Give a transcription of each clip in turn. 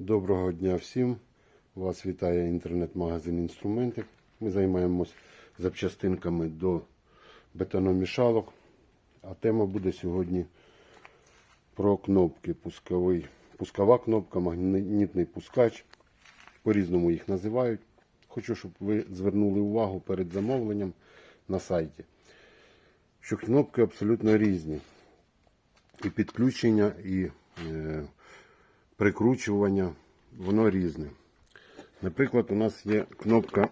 Доброго дня всім. Вас вітає інтернет-магазин Інструментик. Ми займаємось запчастинками до бетономішалок. А тема буде сьогодні про кнопки. Пусковий, пускова кнопка, магнітний пускач. По-різному їх називають. Хочу, щоб ви звернули увагу перед замовленням на сайті, що кнопки абсолютно різні. І підключення, і е, прикручування, воно різне. Наприклад, у нас є кнопка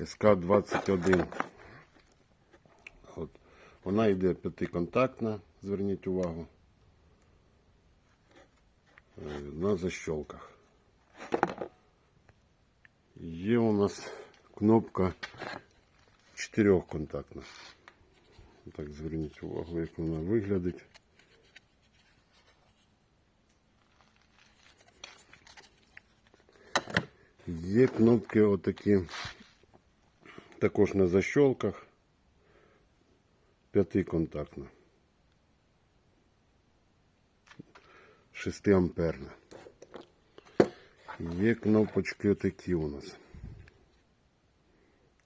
СК-21. От. Вона йде п'ятиконтактна, зверніть увагу. Е, На защолках. Є у нас кнопка чотирьохконтактна. Так, зверніть увагу, як вона виглядить. Є кнопки отакі, також на защолках, п'ятиконтактна. 6 амперна. Є кнопочки отакі у нас.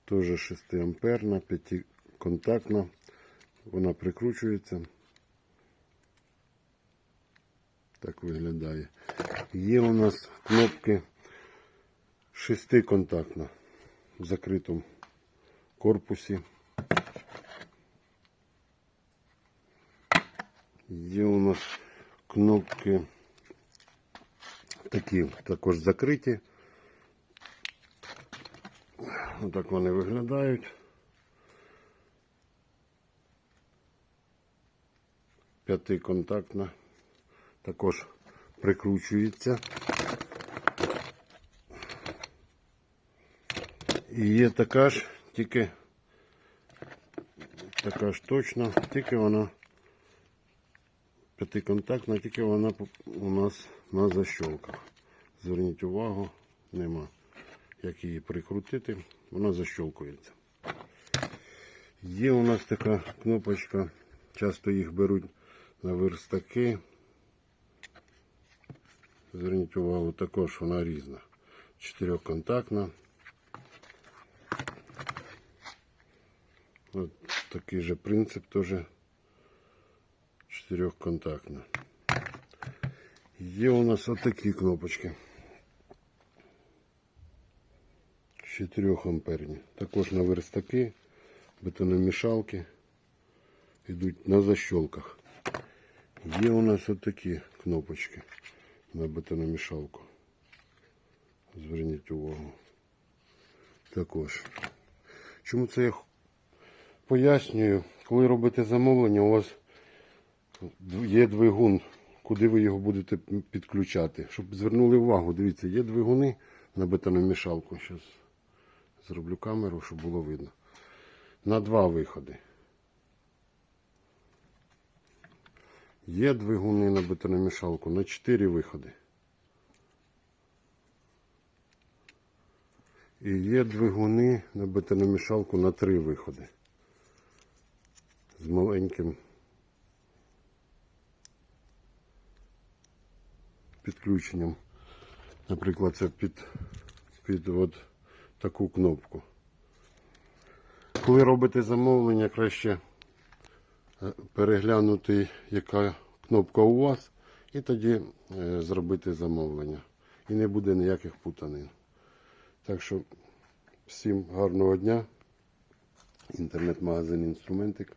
Теж 6 амперна, п'ятиконтактна. Вона прикручується. Так виглядає. Є у нас кнопки шестиконтактна в закритому корпусі. Є у нас кнопки такі також закриті. Отак вони виглядають. П'ятиконтактна. Також прикручується. І є така ж, тільки така ж точно, тільки вона п'ятиконтактна, тільки вона у нас на защолках. Зверніть увагу, нема як її прикрутити, вона защолкується. Є у нас така кнопочка, часто їх беруть на верстаки. Зверніть увагу, також вона різна. Чотирьохконтактна. От такий же принцип теж чотирьохконтактна. Є у нас отакі кнопочки. 4 амперні. Також на верстаки, бетономішалки йдуть на защолках. Є у нас отакі кнопочки на бетономішалку. Зверніть увагу. Також. Чому це я пояснюю? Коли робите замовлення, у вас є двигун, куди ви його будете підключати. Щоб звернули увагу, дивіться, є двигуни на бетономішалку. Зараз зроблю камеру, щоб було видно. На два виходи. Є двигуни на бетономішалку на 4 виходи. І є двигуни на бетономішалку на 3 виходи. З маленьким підключенням. Наприклад, це під, під от таку кнопку. Коли робите замовлення, краще е, переглянути, яка кнопка у вас, і тоді е, зробити замовлення. І не буде ніяких путанин. Так що всім гарного дня. Інтернет-магазин інструментик.